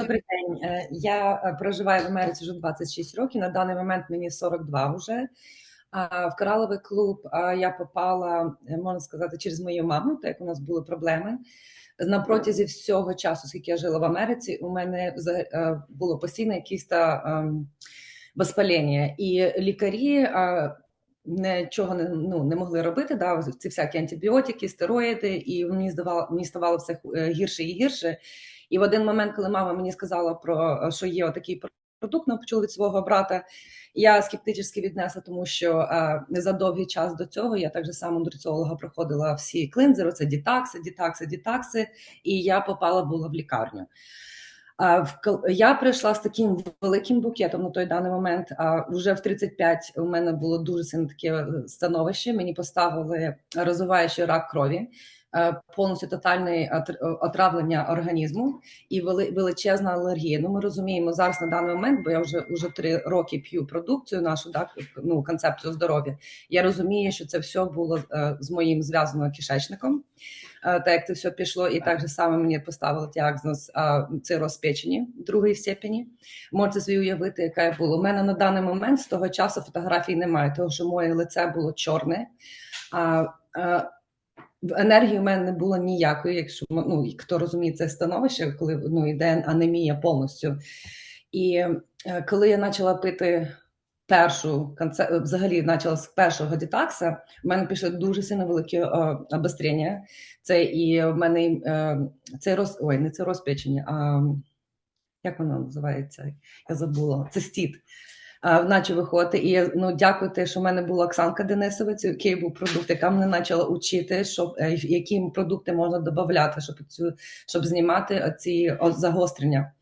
Добрий день. Е, Я е, проживаю в Америці вже 26 років. На даний момент мені 42 вже. В кораловий клуб я попала, е, можна сказати, через мою маму, так як у нас були проблеми. На протязі всього часу, скільки я жила в Америці, у мене було постійно якісь та ем, воспалення. І лікарі нічого не, ну, не могли робити. Да, ці всякі антибіотики, стероїди, і мені здавало, мені ставало все е, гірше і гірше. І в один момент, коли мама мені сказала про що є отакий продукт, нам почули від свого брата. Я скептично віднесла, тому що а, за довгий час до цього я так же само нутриціолога проходила всі клинзери, це дітакси, дітакси, дітакси, і я попала була в лікарню. Я прийшла з таким великим букетом на той даний момент. А вже в 35 у мене було дуже сильне таке е, становище. Мені поставили розвиваючий рак крові, е, повністю тотальне отр- отравлення організму і величезна алергія. Ну, ми розуміємо зараз на даний момент, бо я вже вже три роки п'ю продукцію нашу, так ну концепцію здоров'я. Я розумію, що це все було е, з моїм зв'язано кишечником. Е, Так як це все пішло, і так же саме мені поставили діагноз е, цироз печені другої степені. Можете собі уявити, яка я була. У мене на даний момент з того часу фотографій немає, тому що моє лице було чорне. А, а, в енергії в мене не було ніякої, якщо ну, хто розуміє це становище, коли ну, йде анемія повністю. І е, коли я почала пити першу взагалі почала з першого дітакса, в мене пішли дуже сильно великі е, обострення. Це і в мене е, це роз... ой, не це розпечення, а як воно називається? Я забула. Це стіт. А, наче виходити. І я ну, дякую, те, що в мене була Оксанка Денисовець, який був продукт, яка мене почала учити, щоб е, які продукти можна додати, щоб цю щоб знімати ці загострення.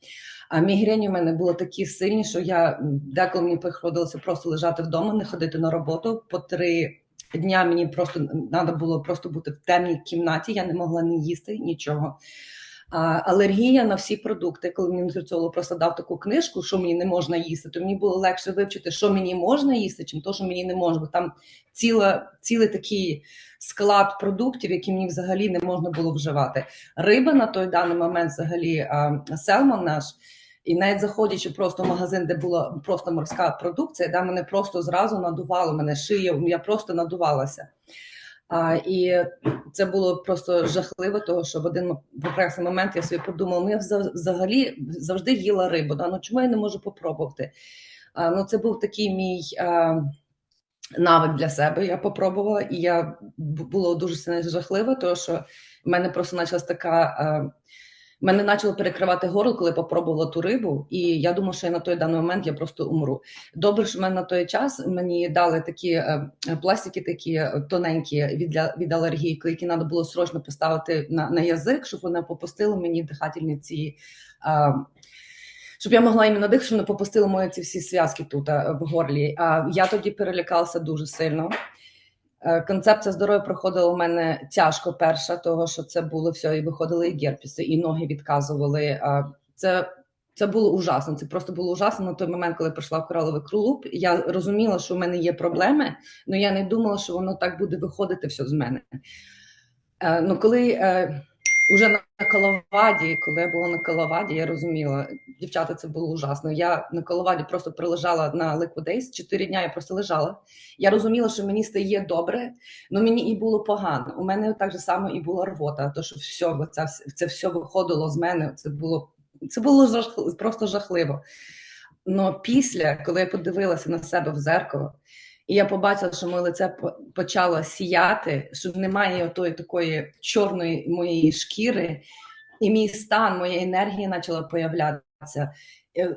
А мігрені в мене було такі сильні, що я деколи мені приходилося просто лежати вдома, не ходити на роботу. По три дня мені просто треба було просто бути в темній кімнаті. Я не могла ні їсти нічого. Алергія на всі продукти. Коли мені нутриціолог просто дав таку книжку, що мені не можна їсти, то мені було легше вивчити, що мені можна їсти, чим то, що мені не можна. Бо там ціла, цілий такий склад продуктів, які мені взагалі не можна було вживати. Риба на той даний момент, взагалі, селмон наш. І навіть заходячи просто в магазин, де була просто морська продукція, де мене просто зразу надувало, мене шия, я просто надувалася. А, і це було просто жахливо, тому що в один прекрасний момент я собі подумала, ну я вза- взагалі завжди їла рибу. Да? Ну чому я не можу попробувати? А, ну, це був такий мій а, навик для себе. Я попробувала, і я було дуже сильно жахливо, тому що в мене просто почалась така. А, Мене почало перекривати горло, коли попробувала ту рибу, і я думала, що я на той даний момент я просто умру. Добре, що мене на той час мені дали такі е, пластики, такі е, тоненькі від, від алергії, які треба було срочно поставити на, на язик, щоб вони попустили мені дихательні ці. е, щоб я могла іменно дихати, щоб не попустили мої ці всі зв'язки тут е, в горлі. А я тоді перелякалася дуже сильно. Е, Концепція здоров'я проходила у мене тяжко перша, того що це було все, і виходили і герпіси, і ноги відказували. Це, це було ужасно. Це просто було ужасно на той момент, коли прийшла в кораловий клуб. Я розуміла, що в мене є проблеми, але я не думала, що воно так буде виходити все з мене. Е, Ну, коли е, уже на коловаді, коли я була на коловаді, я розуміла, дівчата, це було ужасно. Я на коловаді просто прилежала на Days, чотири дня я просто лежала. Я розуміла, що мені стає добре, але мені і було погано. У мене так же само і була рвота, то що все, це, це все виходило з мене. Це було, це було жах, просто жахливо. Но після, коли я подивилася на себе в зеркало, і я побачила, що моє лице почало сіяти, що немає отої такої чорної моєї шкіри, і мій стан, моя енергія почала появлятися. Е,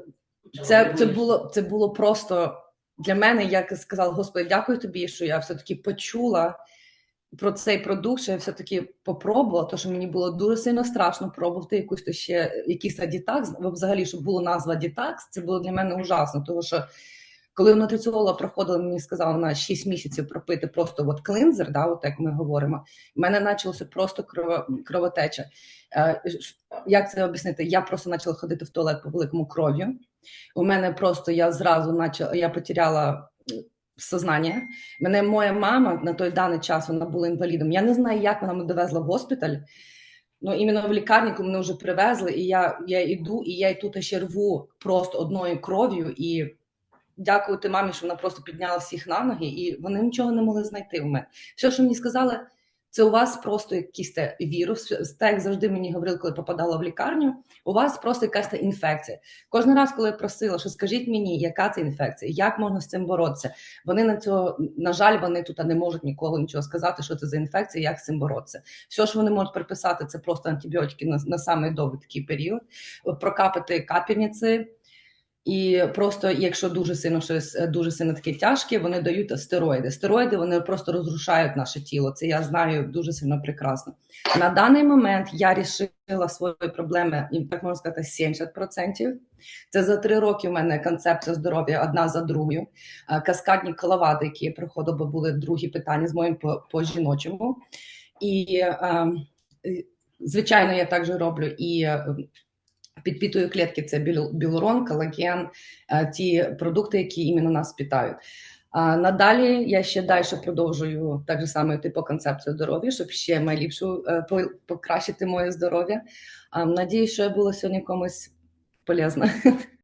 Це, це, було, це було просто для мене, як сказала, Господи, дякую тобі, що я все-таки почула про цей продукт, що я все-таки попробувала, тому що мені було дуже сильно страшно пробувати якусь то ще якийсь дітакс. Взагалі, щоб була назва дітакс, це було для мене ужасно, тому що. Коли нутриціолога проходила, мені сказала на 6 місяців пропити просто от клинзер, да, от як ми говоримо, в мене почалося просто крово, кровотеча. Е, як це об'яснити? Я просто почала ходити в туалет по великому кров'ю. У мене просто я зразу почала, я потеряла сознання. Мене моя мама на той даний час вона була інвалідом. Я не знаю, як вона мене довезла в госпіталь. Ну, іменно в лікарні, коли мене вже привезли, і я, я йду, і я тут ще рву просто одною кров'ю. І дякувати мамі, що вона просто підняла всіх на ноги, і вони нічого не могли знайти в мене. Все, що мені сказали, це у вас просто якийсь те вірус. Так як завжди мені говорили, коли попадала в лікарню, у вас просто якась та інфекція. Кожен раз, коли я просила, що скажіть мені, яка це інфекція, як можна з цим боротися. Вони на цього, на жаль, вони тут не можуть ніколи нічого сказати, що це за інфекція, як з цим боротися. Все, що вони можуть приписати, це просто антибіотики на, на самий довгий такий період, прокапати капельниці. І просто, якщо дуже сильно щось е, дуже сильно таке тяжке, вони дають стероїди. Стероїди вони просто розрушають наше тіло. Це я знаю дуже сильно прекрасно. На даний момент я рішила свої проблеми, і так можна сказати, 70%. Це за три роки у мене концепція здоров'я одна за другою. Е, Каскадні коловади, які я проходила, бо були другі питання з моїм по, жіночому. І е, звичайно, я також роблю і. Підпітую клітки це білу- білурон, колаген, е, ті продукти, які іменно нас питають. А надалі я ще далі продовжую так же само йти по концепцію здоров'я, щоб ще найліпшу е, покращити моє здоров'я. А, Надіюсь, що я була сьогодні комусь полезна.